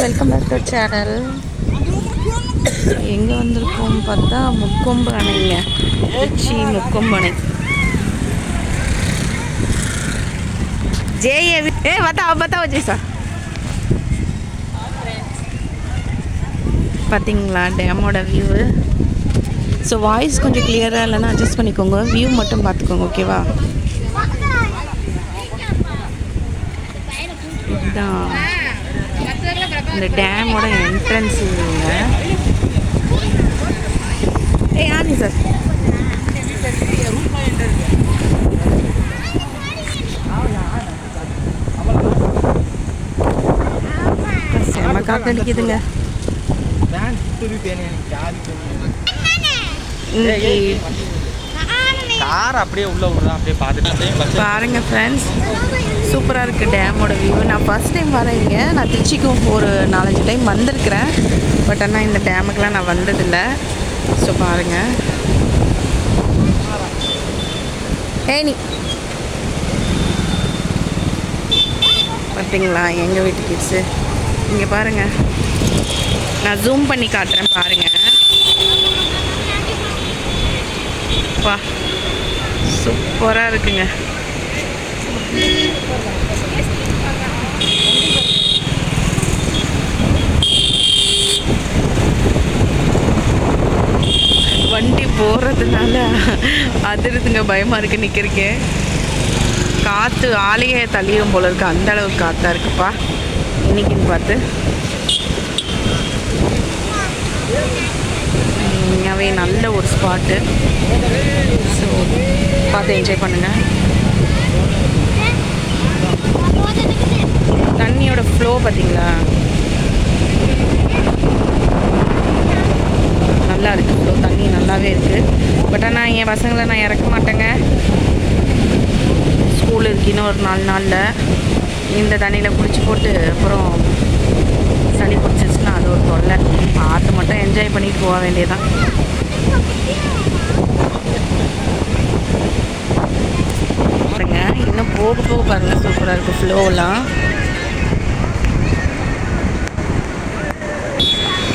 Welcome back to channel எங்கே வந்திருக்கோம் பார்த்தா முக்கொம்பு அணைங்க. திருச்சி முக்கொம்பு அணை. ஜேஏ ஏ பார்த்தா பார்த்தா வச்சு சார். பார்த்தீங்களா டேமோட வியூவு ஸோ வாய்ஸ் கொஞ்சம் கிளியராக இல்லைன்னா அட்ஜஸ்ட் பண்ணிக்கோங்க. வியூ மட்டும் பார்த்துக்கோங்க ஓகேவா இதுதான். இந்த டேமோட என்ட்ரன்ஸ் இதுங்க ஏ ஆனி சார். செம காத்தடிக்குதுங்க இன்னைக்கு கார் அப்படியே உள்ள விடுறா அப்படியே பாருங்க ஃப்ரெண்ட்ஸ் சூப்பராக இருக்குது டேமோட வியூ நான் ஃபஸ்ட் டைம் வரேங்க நான் திருச்சிக்கும் ஒரு நாலஞ்சு டைம் வந்திருக்கிறேன். பட் ஆனால் இந்த டேமுக்கெலாம் நான் வந்ததில்லை. ஸோ பாருங்கள் ஏனி பார்த்தீங்களா எங்கள் வீட்டு கிட்ஸு இங்கே பாருங்கள் நான் ஜூம் பண்ணி காட்டுறேன் பாருங்கள் வா. சூப்பராக இருக்குங்க. வண்டி போகிறதுனால அதிருதுங்க பயமாக இருக்குது நிற்கிறக்கே காற்று ஆலையை தள்ளிடும் போல இருக்குது அந்த அளவுக்கு காற்றா இருக்குப்பா. இன்னைக்குன்னு பார்த்து. உண்மையாகவே நல்ல ஒரு ஸ்பாட்டு ஸோ பார்த்து என்ஜாய் பண்ணுங்கள் ஃப்ளோ பார்த்தீங்களா நல்லா இருக்குது ஃப்ளோ தண்ணி நல்லாவே இருக்குது பட் ஆனால் என் பசங்களை நான் இறக்க மாட்டேங்க. ஸ்கூல் இருக்கு. இன்னும் ஒரு நாலு நாளில் இந்த தண்ணியில் குளிச்சு போட்டு அப்புறம் சளி பிடிச்சிச்சுன்னா அது ஒரு தொல்லை. பார்த்து மட்டும் என்ஜாய் பண்ணிட்டு போக வேண்டியதான் பாருங்க இன்னும் போக போக பாருங்க. சூப்பராக இருக்குது ஃப்ளோலாம்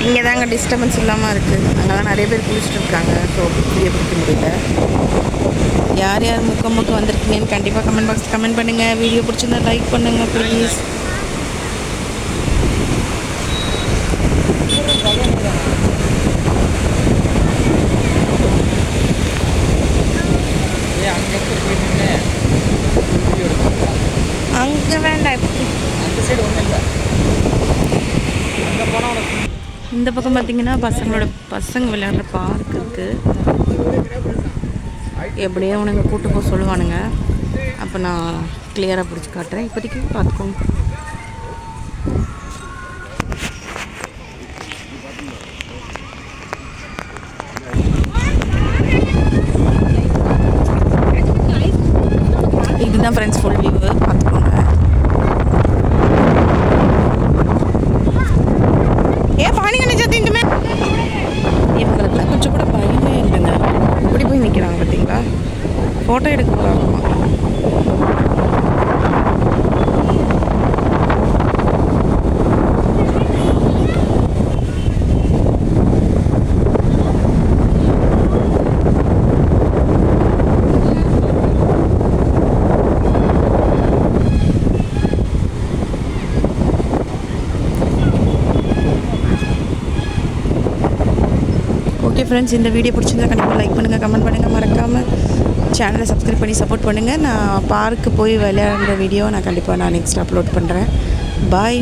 இங்கே தாங்க டிஸ்டர்பன்ஸ் இல்லாமல் இருக்குது அங்கெல்லாம் நிறைய பேர் குளிச்சுட்டு இருக்காங்க ஸோ வீடியோ பிடிக்க முடியல. யார் யார் முக்கம் முக்கம் வந்திருக்கீங்கன்னு கண்டிப்பாக கமெண்ட் பாக்ஸ் கமெண்ட் பண்ணுங்கள் வீடியோ பிடிச்சிருந்தா லைக் பண்ணுங்கள் ப்ளீஸ் அங்கே அங்கே வேண்டாம். அந்த சைடு ஒன்றும் இல்லை. இந்த பக்கம் பார்த்தீங்கன்னா பசங்களோட பசங்க விளையாடுற பார்க் இருக்குது எப்படியோ உனக்கு கூட்டு போக சொல்லுவானுங்க. அப்போ நான் கிளியராக பிடிச்சி காட்டுறேன். இப்போதைக்கு பார்த்துக்கோங்க இதுதான் ஃப்ரெண்ட்ஸ் ஃபோட்டோ எடுக்க போகிறாங்கம்மா ஓகே ஃப்ரெண்ட்ஸ் இந்த வீடியோ பிடிச்சிருந்தா கண்டிப்பாக லைக் பண்ணுங்கள் கமெண்ட் பண்ணுங்கள் மறக்காமல் சேனலை சப்ஸ்கிரைப் பண்ணி சப்போர்ட் பண்ணுங்கள் நான் பார்க்கு போய் விளையாடுற வீடியோ நான் கண்டிப்பாக நான் நெக்ஸ்ட் அப்லோட் பண்ணுறேன் பாய்